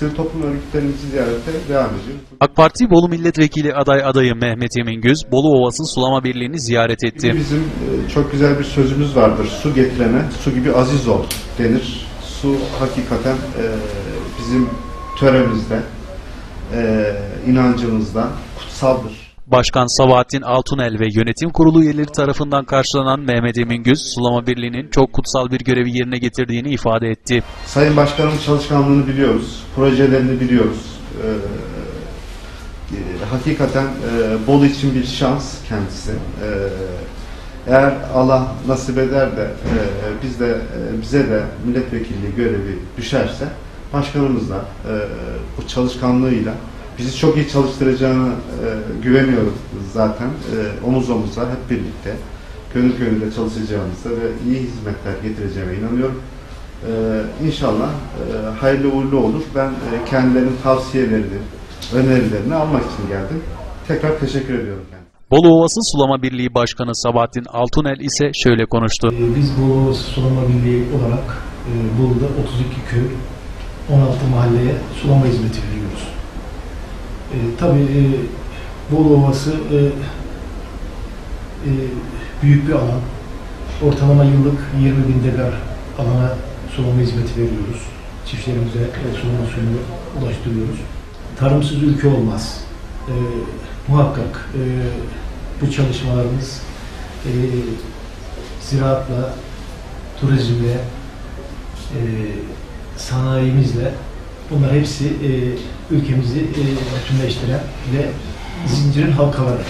sivil toplum örgütlerimizi ziyarete devam ediyoruz. AK Parti Bolu Milletvekili aday adayı Mehmet Emin Güz, Bolu Ovası Sulama Birliği'ni ziyaret etti. Bizim e, çok güzel bir sözümüz vardır. Su getirene su gibi aziz ol denir. Su hakikaten e, bizim töremizde, e, inancımızda kutsaldır. Başkan Sabahattin Altunel ve yönetim kurulu üyeleri tarafından karşılanan Mehmet Emin Güz, Sulama Birliği'nin çok kutsal bir görevi yerine getirdiğini ifade etti. Sayın Başkanımın çalışkanlığını biliyoruz, projelerini biliyoruz. E, e, hakikaten e, Bolu için bir şans kendisi. E, eğer Allah nasip eder de e, biz de e, bize de milletvekilliği görevi düşerse başkanımızla e, bu çalışkanlığıyla bizi çok iyi çalıştıracağını e, güveniyoruz zaten. E, omuz omuza hep birlikte gönül gönüle çalışacağımıza ve iyi hizmetler getireceğime inanıyorum. Ee, inşallah e, hayırlı uğurlu olur. Ben e, kendilerinin tavsiyelerini, önerilerini almak için geldim. Tekrar teşekkür ediyorum kendisine. Bolu Ovası Sulama Birliği Başkanı Sabahattin Altunel ise şöyle konuştu. Ee, Biz Bolu Ovası Sulama Birliği olarak e, Bolu'da 32 köy, 16 mahalleye sulama hizmeti veriyoruz. E, tabii e, Bolu Ovası e, e, büyük bir alan. Ortalama yıllık 20 bin dekar alana sulama hizmeti veriyoruz. Çiftçilerimize e, sulama suyunu ulaştırıyoruz. Tarımsız ülke olmaz. E, muhakkak e, bu çalışmalarımız e, ziraatla, turizmle, e, sanayimizle bunlar hepsi e, ülkemizi e, bütünleştiren ve zincirin halkaları.